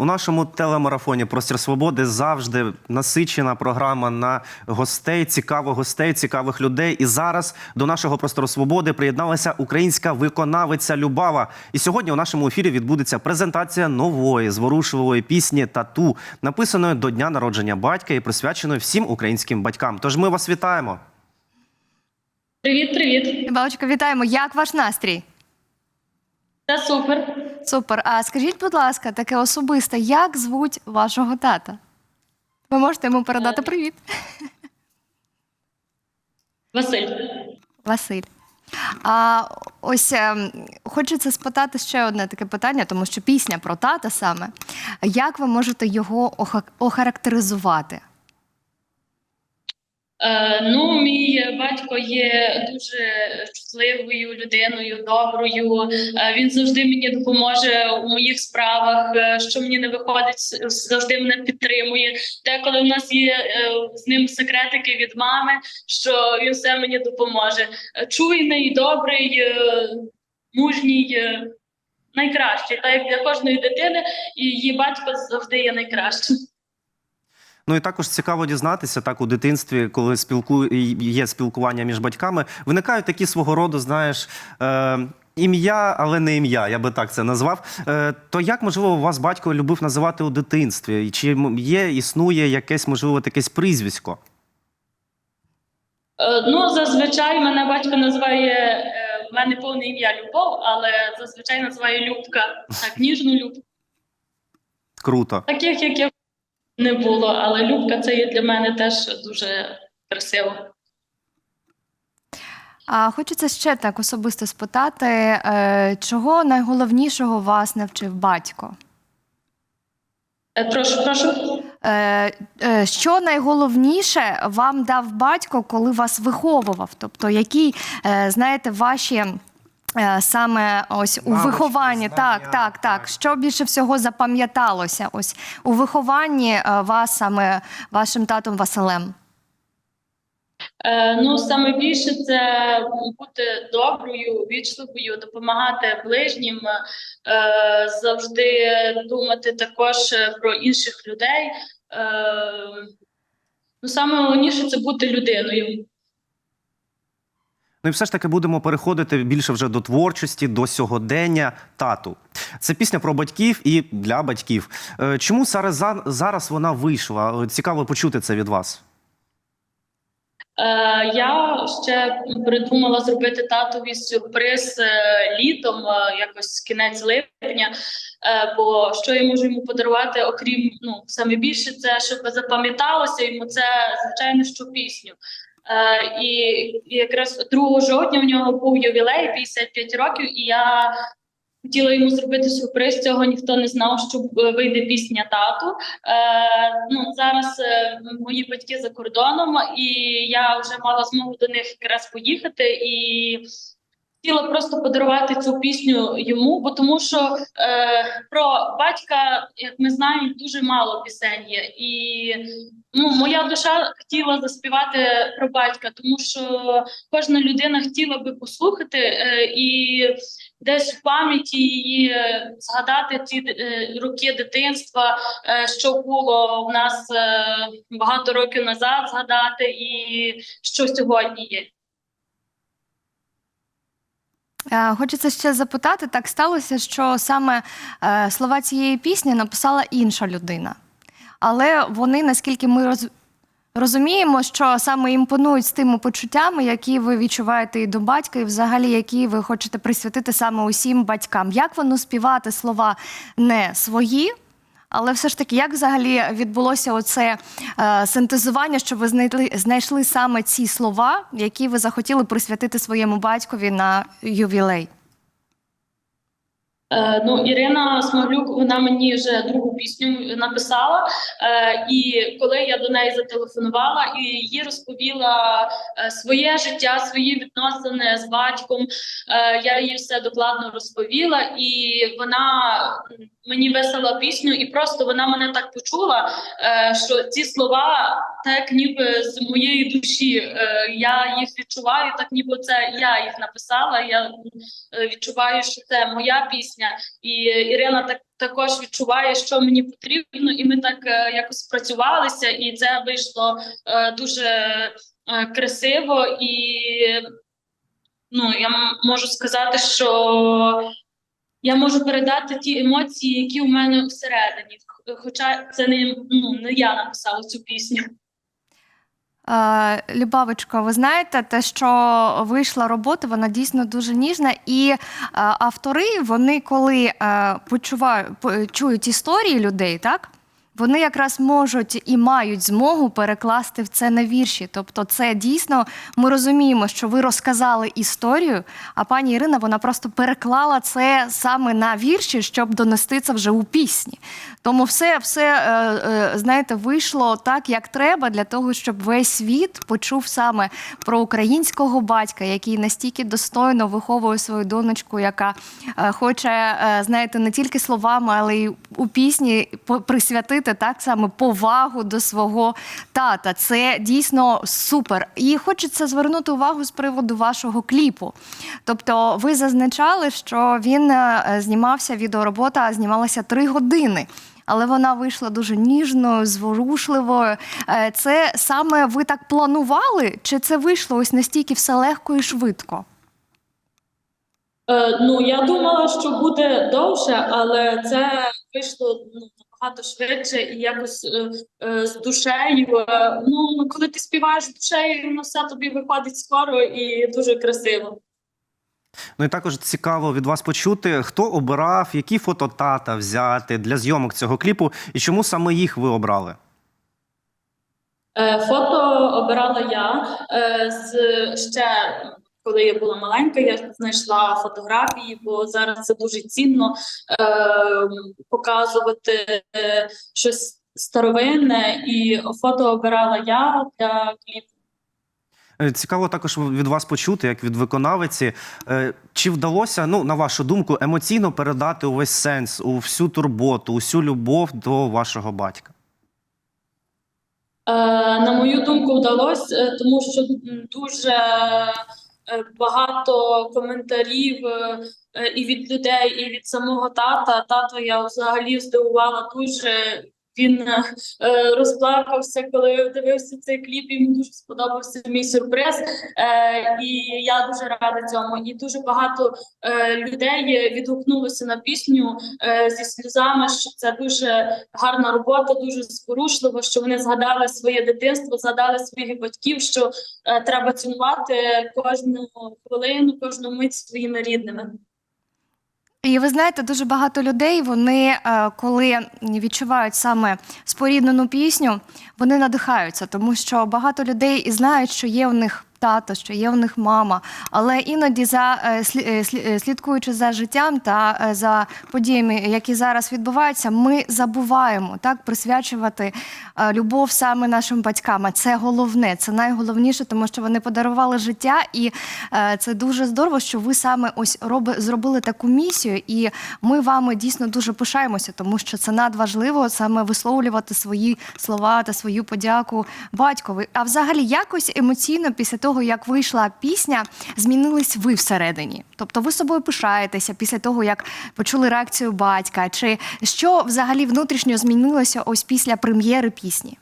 У нашому телемарафоні Простір Свободи завжди насичена програма на гостей, цікавих гостей, цікавих людей. І зараз до нашого простору свободи приєдналася українська виконавиця Любава. І сьогодні у нашому ефірі відбудеться презентація нової зворушливої пісні Тату, написаної до дня народження батька і присвяченої всім українським батькам. Тож ми вас вітаємо. Привіт, привіт. Балочка, вітаємо. Як ваш настрій? Це супер. Супер. А скажіть, будь ласка, таке особисте, як звуть вашого тата? Ви можете йому передати привіт, Василь. Василь. А ось ем, хочеться спитати ще одне таке питання, тому що пісня про тата саме. Як ви можете його оха- охарактеризувати? Е, ну, мій батько є дуже чутливою людиною, доброю. Е, він завжди мені допоможе у моїх справах. е, що мені не виходить, завжди мене підтримує. Деколи в нас є з ним секретики від мами, що він все мені допоможе. Чуйний, добрий, мужній. Найкращий, так як для кожної дитини, і її батько завжди є найкращим. Ну і також цікаво дізнатися, так у дитинстві, коли спілку... є спілкування між батьками, виникають такі свого роду, знаєш. Е... Ім'я, але не ім'я, я би так це назвав. Е, то як можливо вас батько любив називати у дитинстві? Чи є, існує якесь, можливо, якесь прізвисько? Е, Ну, зазвичай мене батько називає е, в мене повне ім'я Любов, але зазвичай називає Любка. Так, ніжну Любку. Круто. Таких, як я не було, але Любка це є для мене теж дуже красиво. А хочеться ще так особисто спитати, е, чого найголовнішого вас навчив батько? Е, Прошу, прошу. Е, Що найголовніше вам дав батько, коли вас виховував? Тобто, які, знаєте, ваші саме ось у вихованні, знання, так, так, так. Що більше всього запам'яталося? Ось у вихованні е, вас саме вашим татом Василем? Е, Ну, саме більше це бути доброю, вічливою, допомагати ближнім, е, завжди думати також е, про інших людей. Е, Ну, саме головніше це бути людиною. Ну і все ж таки будемо переходити більше вже до творчості, до сьогодення тату. Це пісня про батьків і для батьків. Е, Чому зараз, вона вийшла? Е, Цікаво почути це від вас. Е, я ще придумала зробити татові сюрприз літом, якось кінець липня. Бо що я можу йому подарувати, окрім ну саме більше, це щоб запам'яталося йому це звичайно, що пісню. Е, і якраз 2 жовтня в нього був ювілей 55 років, і я хотіла йому зробити сюрприз. Цього ніхто не знав, що вийде пісня тату. Е, ну зараз е, мої батьки за кордоном, і я вже мала змогу до них якраз поїхати і. Хотіла просто подарувати цю пісню йому, бо тому що е, про батька, як ми знаємо, дуже мало пісень є. І ну, моя душа хотіла заспівати про батька, тому що кожна людина хотіла би послухати е, і десь в пам'яті її е, згадати ті е, роки дитинства, е, що було в нас е, багато років назад, згадати, і що сьогодні є. Е, Хочеться ще запитати, так сталося, що саме е, слова цієї пісні написала інша людина. Але вони, наскільки ми роз... розуміємо, що саме імпонують з тими почуттями, які ви відчуваєте і до батька, і взагалі які ви хочете присвятити саме усім батькам. Як воно співати слова не свої? Але все ж таки, як взагалі відбулося оце е, синтезування, що ви знайшли, знайшли саме ці слова, які ви захотіли присвятити своєму батькові на ювілей? Е, ну, Ірина Смоглюк, вона мені вже другу пісню написала. Е, і коли я до неї зателефонувала і їй розповіла е, своє життя, свої відносини з батьком, е, я їй все докладно розповіла, і вона мені висила пісню, і просто вона мене так почула, е, що ці слова так ніби з моєї душі. Е, я їх відчуваю, так ніби це я їх написала. Я е, відчуваю, що це моя пісня. І Ірина так також відчуває, що мені потрібно, і ми так якось спрацювалися, і це вийшло дуже красиво. І ну, я можу сказати, що я можу передати ті емоції, які у мене всередині. Хоча це не, ну, не я написала цю пісню. Любавочко, ви знаєте, те, що вийшла робота, вона дійсно дуже ніжна. І е, автори, вони коли е, почувають, чують історії людей, так? Вони якраз можуть і мають змогу перекласти в це на вірші. Тобто, це дійсно ми розуміємо, що ви розказали історію, а пані Ірина вона просто переклала це саме на вірші, щоб донести це вже у пісні. Тому все, все е, е, знаєте, вийшло так, як треба, для того, щоб весь світ почув саме про українського батька, який настільки достойно виховує свою донечку, яка е, хоче, знаєте, не тільки словами, але й у пісні по- присвятити так саме повагу до свого тата. Це дійсно супер. І хочеться звернути увагу з приводу вашого кліпу. Тобто, ви зазначали, що він е, знімався, відеоробота знімалася три години. Але вона вийшла дуже ніжною, зворушливою. Е, Це саме ви так планували, чи це вийшло ось настільки все легко і швидко? Е, ну, я думала, що буде довше, але це вийшло ну, набагато швидше і якось е, е, з душею. Е, ну, коли ти співаєш з душею, воно все тобі виходить скоро і дуже красиво. Ну і також цікаво від вас почути, хто обирав, які фото тата взяти для зйомок цього кліпу, і чому саме їх ви обрали? Е, Фото обирала я е, з ще коли я була маленька, я знайшла фотографії, бо зараз це дуже цінно е, показувати щось старовинне, і фото обирала я для кліпу. Е, Цікаво також від вас почути, як від виконавиці, е, чи вдалося, ну на вашу думку, емоційно передати увесь сенс, у всю турботу, усю любов до вашого батька? Е, На мою думку, вдалося, тому що дуже багато коментарів е, е, і від людей, і від самого тата. Тато я взагалі здивувала дуже. Він е, е, розплакався, коли дивився цей кліп. Йому дуже сподобався мій сюрприз, е, і я дуже рада цьому. І дуже багато людей відгукнулося на пісню зі сльозами, що це дуже гарна робота, дуже зворушливо, що вони згадали своє дитинство, згадали своїх батьків, що треба цінувати кожну хвилину, кожну мить своїми рідними. І ви знаєте, дуже багато людей, вони, е, коли відчувають саме споріднену пісню, вони надихаються, тому що багато людей і знають, що є у них тато, що є у них мама. Але іноді за е, е, е, слідкуючи за життям та за подіями, які зараз відбуваються, ми забуваємо так присвячувати любов саме нашим батькам. Це головне, це найголовніше, тому що вони подарували життя, і це дуже здорово, що ви саме ось роби, зробили таку місію, і ми вами дійсно дуже пишаємося, тому що це надважливо саме висловлювати свої слова та свою подяку батькові. А взагалі, якось емоційно після того, як вийшла пісня, змінились ви всередині. Тобто, ви собою пишаєтеся після того, як почули реакцію батька, чи що взагалі внутрішньо змінилося ось після прем'єри пісні?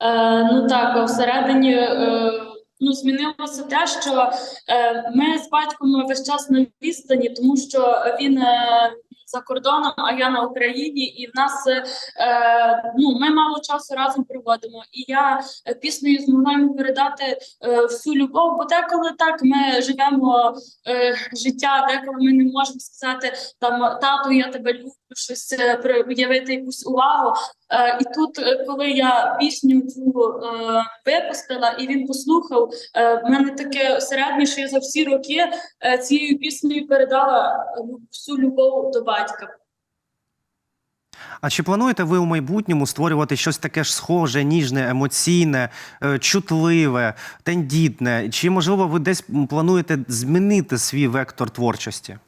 Е, ну так, всередині е, ну, змінилося те, що е, ми з батьком весь час на відстані, тому що він е, за кордоном, а я на Україні, і в нас е, ну, ми мало часу разом проводимо. І я е, піснею змогла йому передати е, всю любов, бо деколи так ми живемо е, життя, деколи ми не можемо сказати там тату, я тебе люблю, щось е, проявити якусь увагу. Е, і тут, е, коли я пісню цю е, випустила, і він послухав, в мене таке середнє, що я за всі роки цією піснею передала всю любов до батька. А чи плануєте ви у майбутньому створювати щось таке ж схоже, ніжне, емоційне, чутливе, тендітне? Чи можливо ви десь плануєте змінити свій вектор творчості?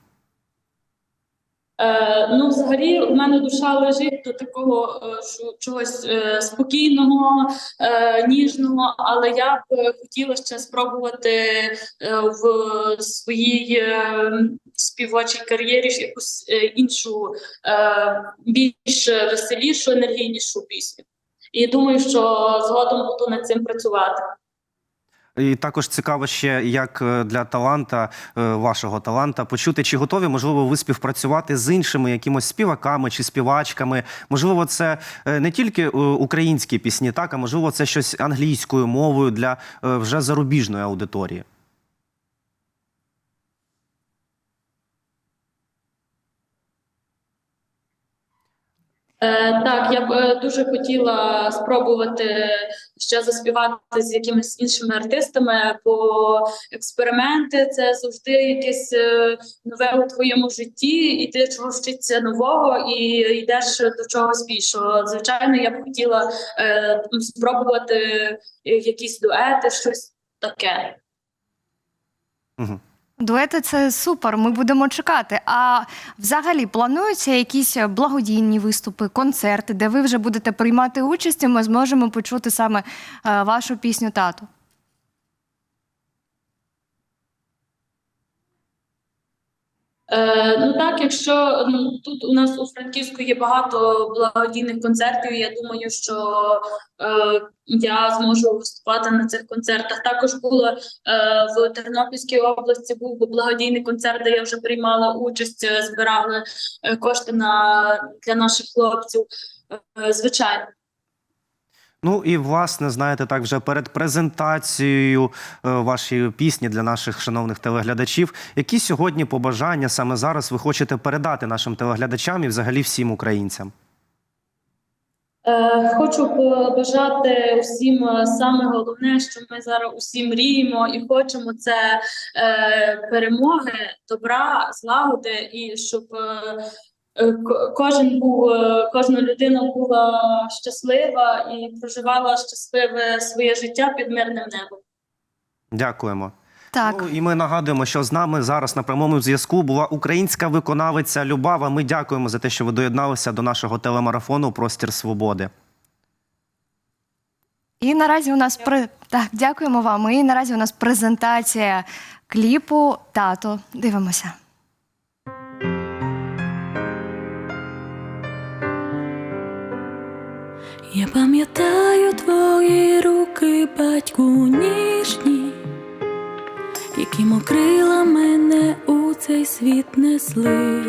Е, ну, взагалі, у мене душа лежить до такого е, що- чогось е, спокійного, ніжного, але я б хотіла ще спробувати в своїй е, співочій кар'єрі якусь іншу, більш веселішу, енергійнішу пісню. І думаю, що згодом буду над цим працювати. І також цікаво ще, як е, для таланта, е, вашого таланта, почути, чи готові, можливо, ви співпрацювати з іншими якимось співаками чи співачками. Можливо, це е, не тільки українські пісні, так, а можливо, це щось англійською мовою для вже зарубіжної аудиторії. Е, так, я б е, дуже хотіла спробувати ще заспівати з якимись іншими артистами, бо експерименти це завжди якесь е, нове у твоєму житті, і ти вчиться нового і йдеш до чогось більшого. Звичайно, я б хотіла спробувати якісь дуети, щось таке. Угу. Дуети це супер. Ми будемо чекати. А взагалі плануються якісь благодійні виступи, концерти, де ви вже будете приймати участь, і ми зможемо почути саме е, вашу пісню тату. Е, ну так, якщо ну, тут у нас у Франківську є багато благодійних концертів, я думаю, що е, я зможу виступати на цих концертах. Також було е, в Тернопільській області був благодійний концерт, де я вже приймала участь, е, збирали е, кошти на для наших хлопців. Е, звичайно. Ну і власне, знаєте, так вже перед презентацією е, вашої пісні для наших шановних телеглядачів, які сьогодні побажання саме зараз ви хочете передати нашим телеглядачам і взагалі всім українцям? Е, Хочу побажати усім е, саме головне, що ми зараз усі мріємо і хочемо це перемоги, добра, злагоди, і щоб кожен був, е, кожна людина була щаслива і проживала щасливе своє життя під мирним небом. Дякуємо. Так. Ну, і ми нагадуємо, що з нами зараз на прямому зв'язку була українська виконавиця Любава. Ми дякуємо за те, що ви доєдналися до нашого телемарафону Простір Свободи. І наразі у нас при... так, дякуємо вам. І наразі у нас презентація кліпу Тато. Дивимося. Я пам'ятаю твої руки, батьку ніжні, яким окрила мене у цей світ несли.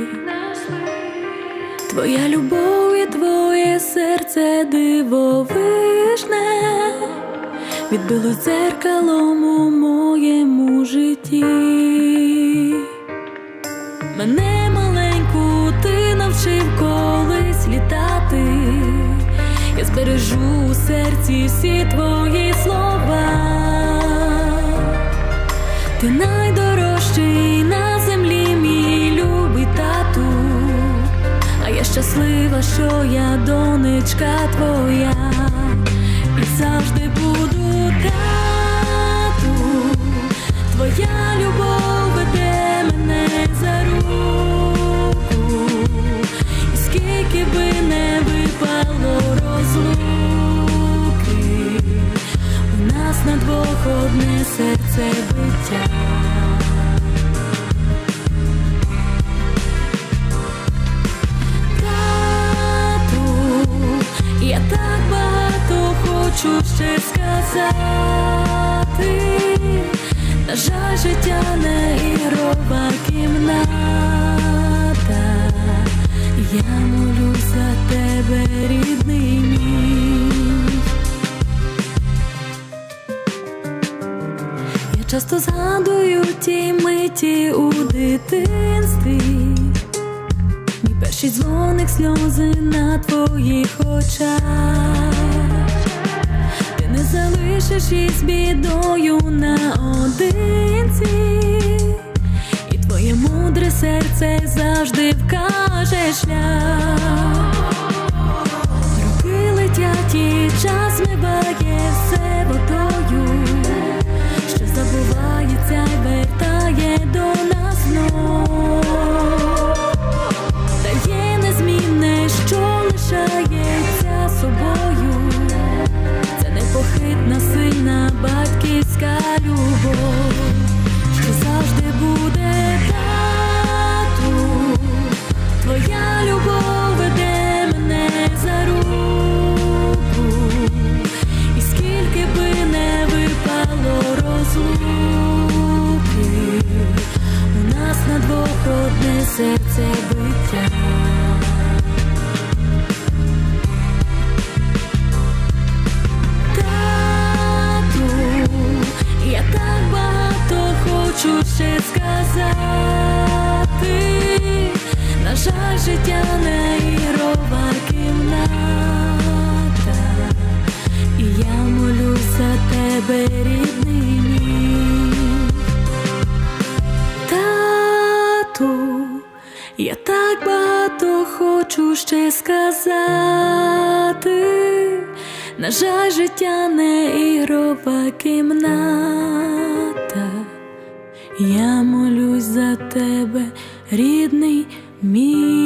Твоя любов і твоє серце дивовижне, відбило дзеркалом у моєму житті. Мене маленьку ти навчив збережу у серці всі твої слова. Ти найдорожчий на землі, мій любий тату. А я щаслива, що я донечка твоя. І завжди буду тату. Твоя любов веде мене за не розлуки, у нас на двох одне серце биття. Тату, я так багато хочу ще сказати. На жаль, життя не ігрова кімната. Я молюсь за тебе, рідний. Я часто згадую ті миті у дитинстві. Мій перший дзвоник сльози на твоїх очах. Ти не залишиш із бідою наодинці, і твоє мудре серце завжди вкаже шлях. Роки летять і час змиває все водою, серце хочу ще сказати. На жаль, життя не ігрова кімната. Я молюсь за тебе, рідний мій.